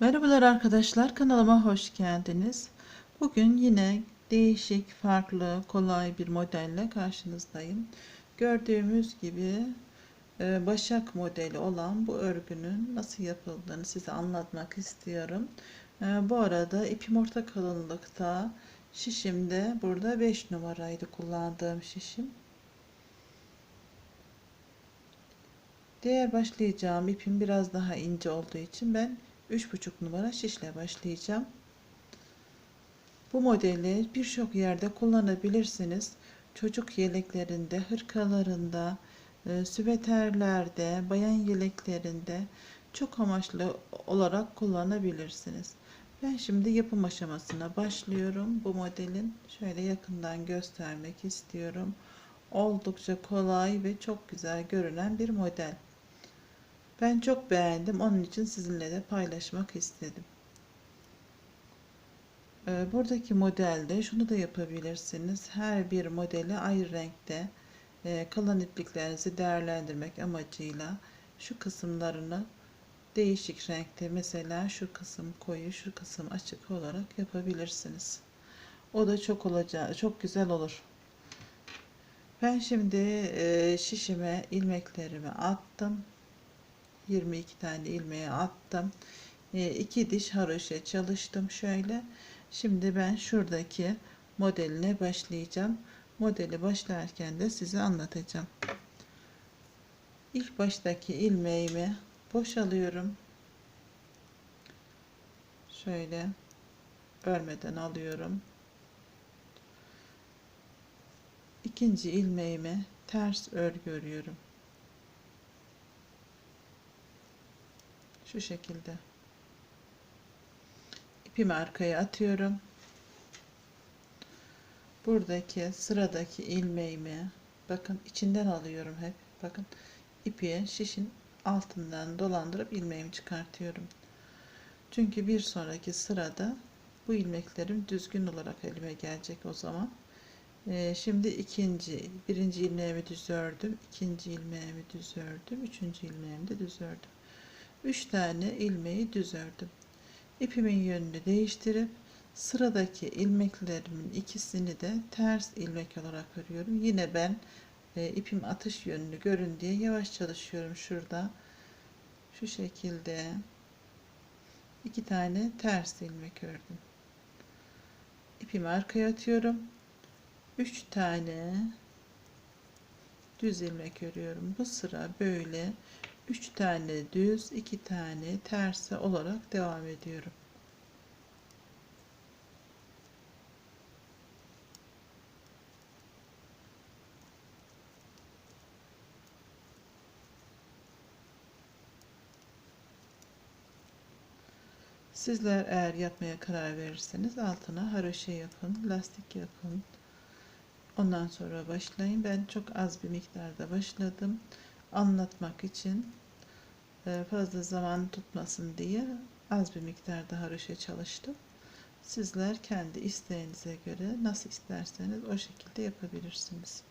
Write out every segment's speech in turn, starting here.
Merhabalar arkadaşlar kanalıma hoş geldiniz. Bugün yine değişik, farklı, kolay bir modelle karşınızdayım. Gördüğümüz gibi e, başak modeli olan bu örgünün nasıl yapıldığını size anlatmak istiyorum. E, Bu arada ipim orta kalınlıkta. Şişimde burada 5 numaraydı kullandığım şişim. Diğer başlayacağım ipim biraz daha ince olduğu için ben 3,5 numara şişle başlayacağım. Bu modeli birçok yerde kullanabilirsiniz. Çocuk yeleklerinde, hırkalarında, e, süveterlerde, bayan yeleklerinde çok amaçlı olarak kullanabilirsiniz. Ben şimdi yapım aşamasına başlıyorum. Bu modelin şöyle yakından göstermek istiyorum. Oldukça kolay ve çok güzel görünen bir model. Ben çok beğendim. Onun için sizinle de paylaşmak istedim. Ee, Buradaki modelde şunu da yapabilirsiniz. Her bir modeli ayrı renkte e, kalan ipliklerinizi değerlendirmek amacıyla şu kısımlarını değişik renkte mesela şu kısım koyu şu kısım açık olarak yapabilirsiniz. O da çok olacağı çok güzel olur. Ben şimdi e, şişime ilmeklerimi attım. 22 tane ilmeği attım. 2 diş haroşa çalıştım şöyle. Şimdi ben şuradaki modeline başlayacağım. Modeli başlarken de size anlatacağım. İlk baştaki ilmeğimi boşalıyorum. Şöyle örmeden alıyorum. İkinci ilmeğimi ters örgü örüyorum. Şu şekilde. İpimi arkaya atıyorum. Buradaki sıradaki ilmeğimi bakın içinden alıyorum hep. Bakın ipi şişin altından dolandırıp ilmeğimi çıkartıyorum. Çünkü bir sonraki sırada bu ilmeklerim düzgün olarak elime gelecek o zaman. Ee, şimdi ikinci, birinci ilmeğimi düz ördüm, ikinci ilmeğimi düz ördüm, üçüncü ilmeğimi de düz ördüm. 3 tane ilmeği düz ördüm. İpimin yönünü değiştirip sıradaki ilmeklerimin ikisini de ters ilmek olarak örüyorum. Yine ben e, ipim atış yönünü görün diye yavaş çalışıyorum şurada. Şu şekilde iki tane ters ilmek ördüm. İpimi arkaya atıyorum. 3 tane düz ilmek örüyorum. Bu sıra böyle 3 tane düz 2 tane tersi olarak devam ediyorum. Sizler eğer yapmaya karar verirseniz altına haroşa yapın, lastik yapın. Ondan sonra başlayın. Ben çok az bir miktarda başladım. Anlatmak için e, fazla zaman tutmasın diye az bir miktarda haroşa çalıştım. Sizler kendi isteğinize göre nasıl isterseniz o şekilde yapabilirsiniz.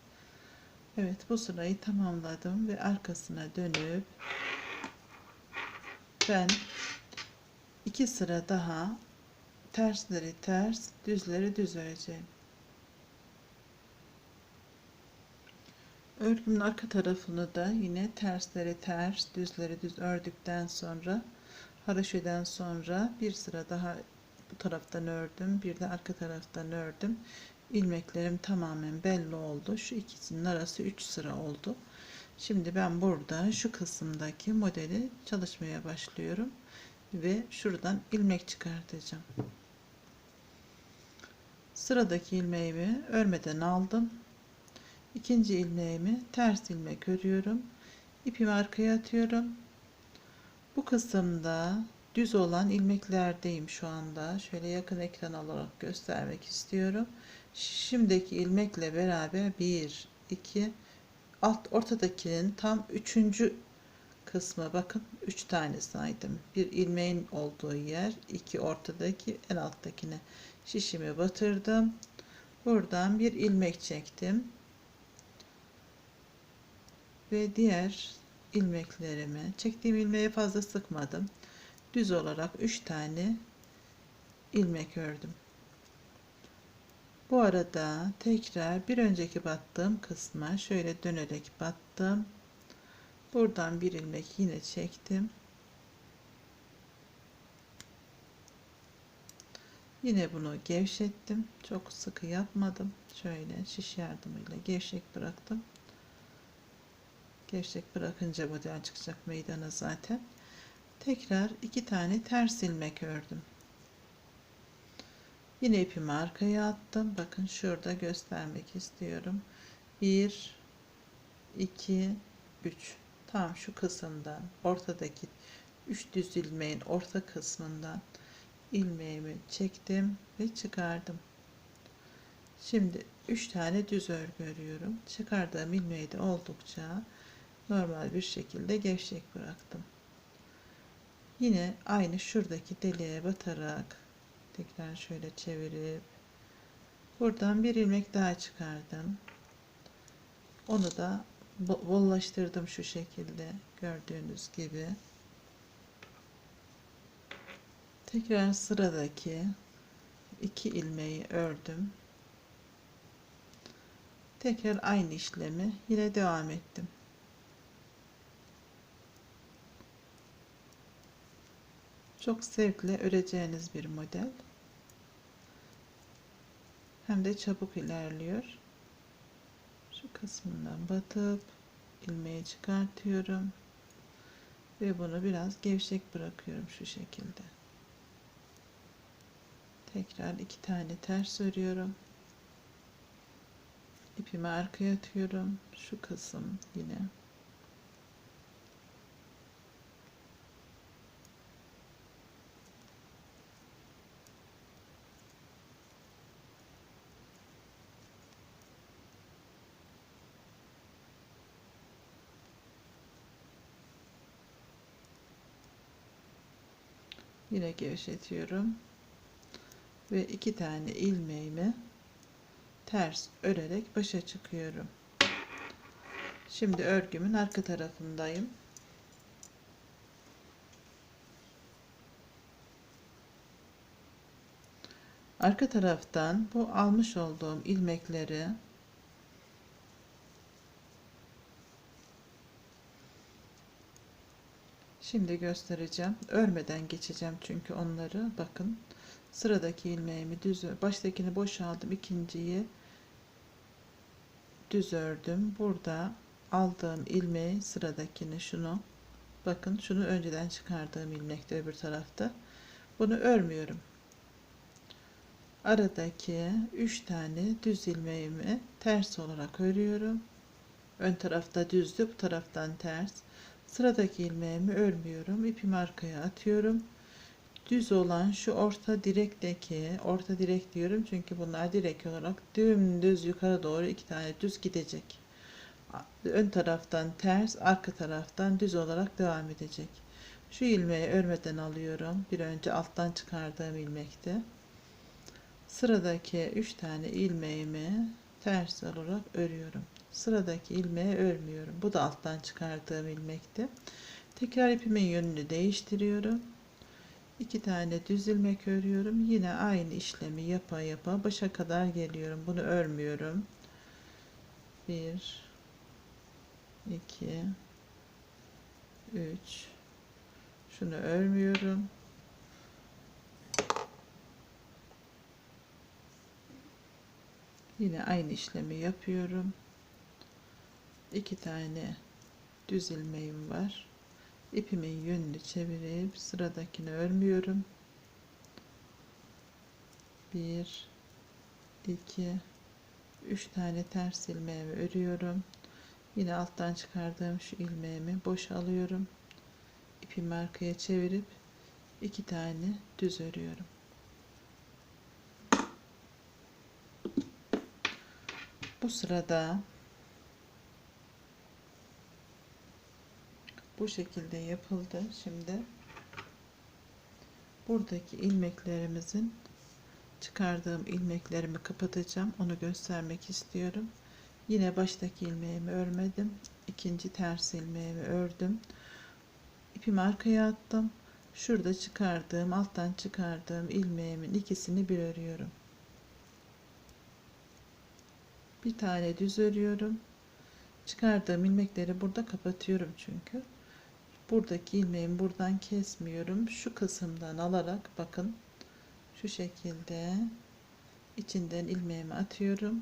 Evet bu sırayı tamamladım ve arkasına dönüp ben iki sıra daha tersleri ters düzleri düz öreceğim. Örgümün arka tarafını da yine tersleri ters, düzleri düz ördükten sonra haroşeden sonra bir sıra daha bu taraftan ördüm. Bir de arka taraftan ördüm. İlmeklerim tamamen belli oldu. Şu ikisinin arası 3 sıra oldu. Şimdi ben burada şu kısımdaki modeli çalışmaya başlıyorum ve şuradan ilmek çıkartacağım. Sıradaki ilmeğimi örmeden aldım. İkinci ilmeğimi ters ilmek örüyorum. İpimi arkaya atıyorum. Bu kısımda düz olan ilmeklerdeyim şu anda. Şöyle yakın ekran olarak göstermek istiyorum. Şimdiki ilmekle beraber 1 2 alt ortadakinin tam üçüncü kısmı bakın 3 tane saydım. Bir ilmeğin olduğu yer, iki ortadaki en alttakine şişimi batırdım. Buradan bir ilmek çektim ve diğer ilmeklerimi çektiğim ilmeği fazla sıkmadım düz olarak 3 tane ilmek ördüm. Bu arada tekrar bir önceki battığım kısma şöyle dönerek battım. Buradan bir ilmek yine çektim. Yine bunu gevşettim. Çok sıkı yapmadım. Şöyle şiş yardımıyla gevşek bıraktım. Gevşek bırakınca model çıkacak meydana zaten. Tekrar iki tane ters ilmek ördüm. Yine ipimi arkaya attım. Bakın şurada göstermek istiyorum. 1 2 3 tam şu kısımdan ortadaki 3 düz ilmeğin orta kısmından ilmeğimi çektim ve çıkardım. Şimdi 3 tane düz örgü örüyorum. Çıkardığım ilmeği de oldukça normal bir şekilde gevşek bıraktım. Yine aynı şuradaki deliğe batarak tekrar şöyle çevirip buradan bir ilmek daha çıkardım. Onu da bollaştırdım şu şekilde gördüğünüz gibi. Tekrar sıradaki iki ilmeği ördüm. Tekrar aynı işlemi yine devam ettim. Çok zevkle öreceğiniz bir model. Hem de çabuk ilerliyor. Şu kısmından batıp ilmeği çıkartıyorum. Ve bunu biraz gevşek bırakıyorum şu şekilde. Tekrar iki tane ters örüyorum. İpimi arkaya atıyorum. Şu kısım yine Yine gevşetiyorum. Ve iki tane ilmeğimi ters örerek başa çıkıyorum. Şimdi örgümün arka tarafındayım. Arka taraftan bu almış olduğum ilmekleri Şimdi göstereceğim. Örmeden geçeceğim çünkü onları. Bakın sıradaki ilmeğimi düz baştakini boşaldım. ikinciyi düz ördüm. Burada aldığım ilmeği sıradakini şunu bakın şunu önceden çıkardığım ilmekte öbür tarafta. Bunu örmüyorum. Aradaki 3 tane düz ilmeğimi ters olarak örüyorum. Ön tarafta düzdü, bu taraftan ters. Sıradaki ilmeğimi örmüyorum. İpimi arkaya atıyorum. Düz olan şu orta direkteki, orta direk diyorum çünkü bunlar direk olarak dümdüz yukarı doğru iki tane düz gidecek. Ön taraftan ters, arka taraftan düz olarak devam edecek. Şu ilmeği örmeden alıyorum. Bir önce alttan çıkardığım ilmekti. Sıradaki 3 tane ilmeğimi ters olarak örüyorum sıradaki ilmeği örmüyorum. Bu da alttan çıkardığım ilmekti. Tekrar ipimin yönünü değiştiriyorum. İki tane düz ilmek örüyorum. Yine aynı işlemi yapa yapa başa kadar geliyorum. Bunu örmüyorum. Bir, iki, üç. Şunu örmüyorum. Yine aynı işlemi yapıyorum iki tane düz ilmeğim var. İpimin yönünü çevirip sıradakini örmüyorum. Bir, iki, üç tane ters ilmeğimi örüyorum. Yine alttan çıkardığım şu ilmeğimi boş alıyorum. İpimi arkaya çevirip iki tane düz örüyorum. Bu sırada bu şekilde yapıldı. Şimdi buradaki ilmeklerimizin çıkardığım ilmeklerimi kapatacağım. Onu göstermek istiyorum. Yine baştaki ilmeğimi örmedim. ikinci ters ilmeğimi ördüm. İpimi arkaya attım. Şurada çıkardığım, alttan çıkardığım ilmeğimin ikisini bir örüyorum. Bir tane düz örüyorum. Çıkardığım ilmekleri burada kapatıyorum çünkü. Buradaki ilmeğimi buradan kesmiyorum. Şu kısımdan alarak bakın şu şekilde içinden ilmeğimi atıyorum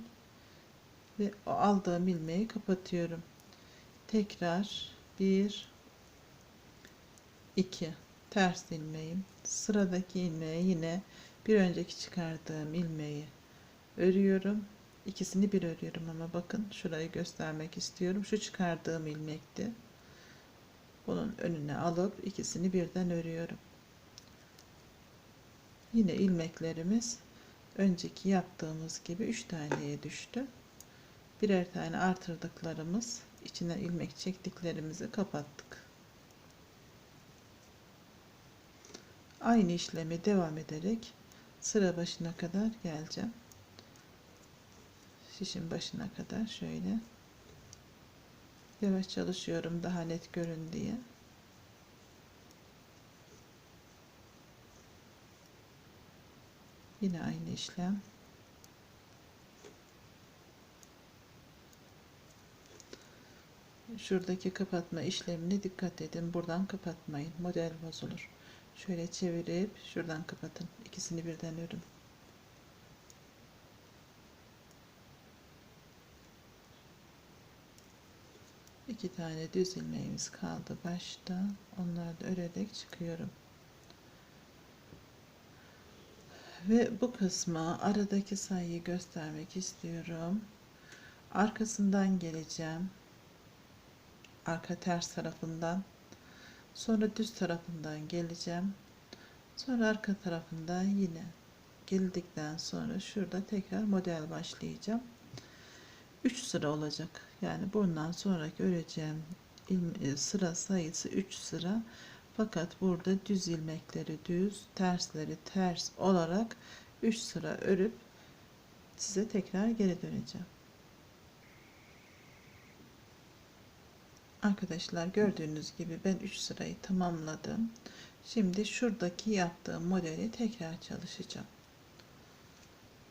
ve o aldığım ilmeği kapatıyorum. Tekrar bir iki ters ilmeğim sıradaki ilmeğe yine bir önceki çıkardığım ilmeği örüyorum ikisini bir örüyorum ama bakın şurayı göstermek istiyorum şu çıkardığım ilmekti bunun önüne alıp ikisini birden örüyorum. Yine ilmeklerimiz önceki yaptığımız gibi 3 taneye düştü. Birer tane artırdıklarımız içine ilmek çektiklerimizi kapattık. Aynı işlemi devam ederek sıra başına kadar geleceğim. Şişin başına kadar şöyle yavaş çalışıyorum daha net görün diye. Yine aynı işlem. Şuradaki kapatma işlemine dikkat edin. Buradan kapatmayın. Model bozulur. Şöyle çevirip şuradan kapatın. İkisini birden örün iki tane düz ilmeğimiz kaldı başta. Onları da örerek çıkıyorum. Ve bu kısma aradaki sayıyı göstermek istiyorum. Arkasından geleceğim. Arka ters tarafından. Sonra düz tarafından geleceğim. Sonra arka tarafından yine. Geldikten sonra şurada tekrar model başlayacağım 3 sıra olacak yani bundan sonraki öreceğim e, sıra sayısı 3 sıra fakat burada düz ilmekleri düz tersleri ters olarak 3 sıra örüp size tekrar geri döneceğim Arkadaşlar gördüğünüz gibi ben 3 sırayı tamamladım. Şimdi şuradaki yaptığım modeli tekrar çalışacağım.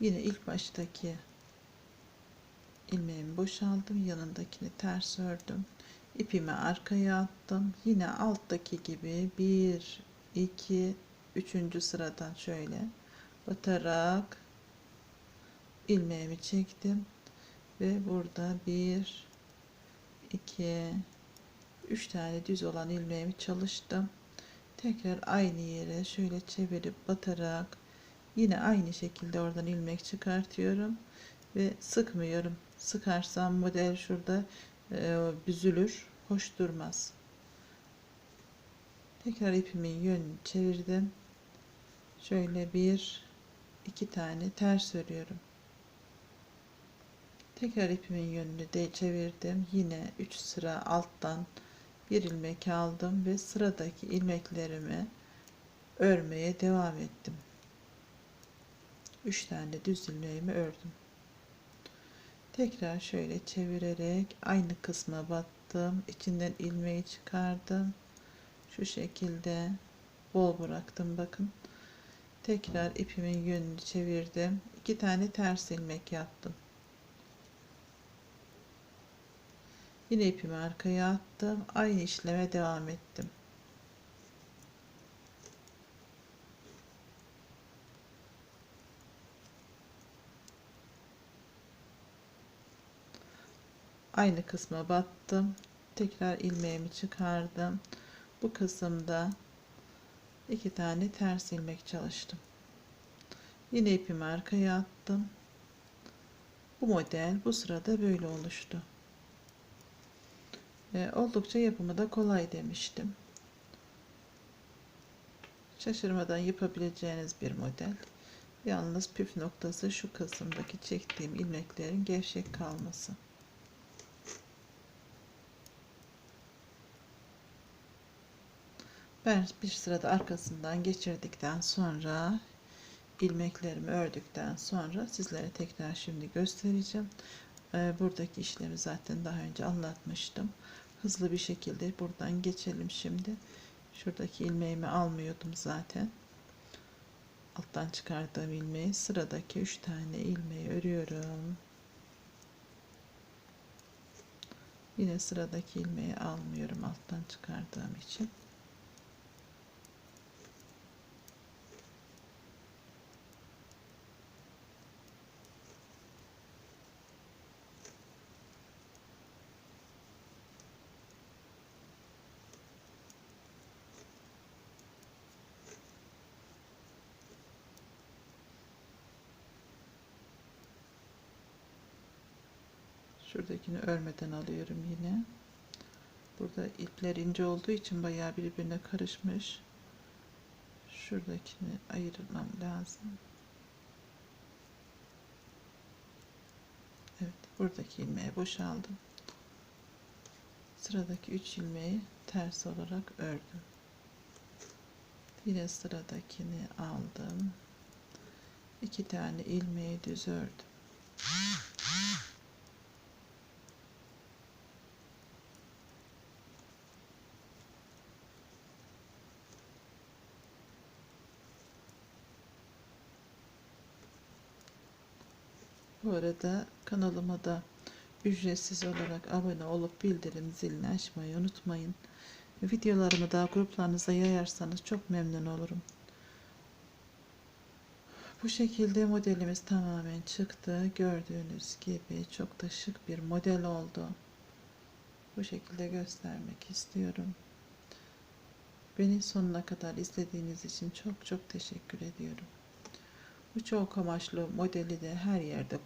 Yine ilk baştaki ilmeğimi boşaldım. Yanındakini ters ördüm. İpimi arkaya attım. Yine alttaki gibi 1, 2, 3. sıradan şöyle batarak ilmeğimi çektim. Ve burada 1, 2, 3 tane düz olan ilmeğimi çalıştım. Tekrar aynı yere şöyle çevirip batarak yine aynı şekilde oradan ilmek çıkartıyorum ve sıkmıyorum. Sıkarsam model şurada e, büzülür, hoş durmaz. Tekrar ipimin yönünü çevirdim. Şöyle bir iki tane ters örüyorum. Tekrar ipimin yönünü de çevirdim. Yine 3 sıra alttan bir ilmek aldım ve sıradaki ilmeklerimi örmeye devam ettim. 3 tane düz ilmeğimi ördüm. Tekrar şöyle çevirerek aynı kısma battım. İçinden ilmeği çıkardım. Şu şekilde bol bıraktım bakın. Tekrar ipimin yönünü çevirdim. 2 tane ters ilmek yaptım. Yine ipimi arkaya attım. Aynı işleme devam ettim. Aynı kısma battım. Tekrar ilmeğimi çıkardım. Bu kısımda iki tane ters ilmek çalıştım. Yine ipimi arkaya attım. Bu model bu sırada böyle oluştu. E, oldukça yapımı da kolay demiştim. Şaşırmadan yapabileceğiniz bir model. Yalnız püf noktası şu kısımdaki çektiğim ilmeklerin gevşek kalması. Ben bir sırada arkasından geçirdikten sonra ilmeklerimi ördükten sonra sizlere tekrar şimdi göstereceğim. Ee, buradaki işlemi zaten daha önce anlatmıştım. Hızlı bir şekilde buradan geçelim şimdi. Şuradaki ilmeğimi almıyordum zaten. Alttan çıkardığım ilmeği sıradaki 3 tane ilmeği örüyorum. Yine sıradaki ilmeği almıyorum alttan çıkardığım için. Şuradakini örmeden alıyorum yine. Burada ipler ince olduğu için bayağı birbirine karışmış. Şuradakini ayırmam lazım. Evet, buradaki ilmeği boşaldım. Sıradaki 3 ilmeği ters olarak ördüm. Yine sıradakini aldım. 2 tane ilmeği düz ördüm. Bu arada kanalıma da ücretsiz olarak abone olup bildirim zilini açmayı unutmayın. Videolarımı da gruplarınıza yayarsanız çok memnun olurum. Bu şekilde modelimiz tamamen çıktı. Gördüğünüz gibi çok da şık bir model oldu. Bu şekilde göstermek istiyorum. Beni sonuna kadar izlediğiniz için çok çok teşekkür ediyorum. Bu çok amaçlı modeli de her yerde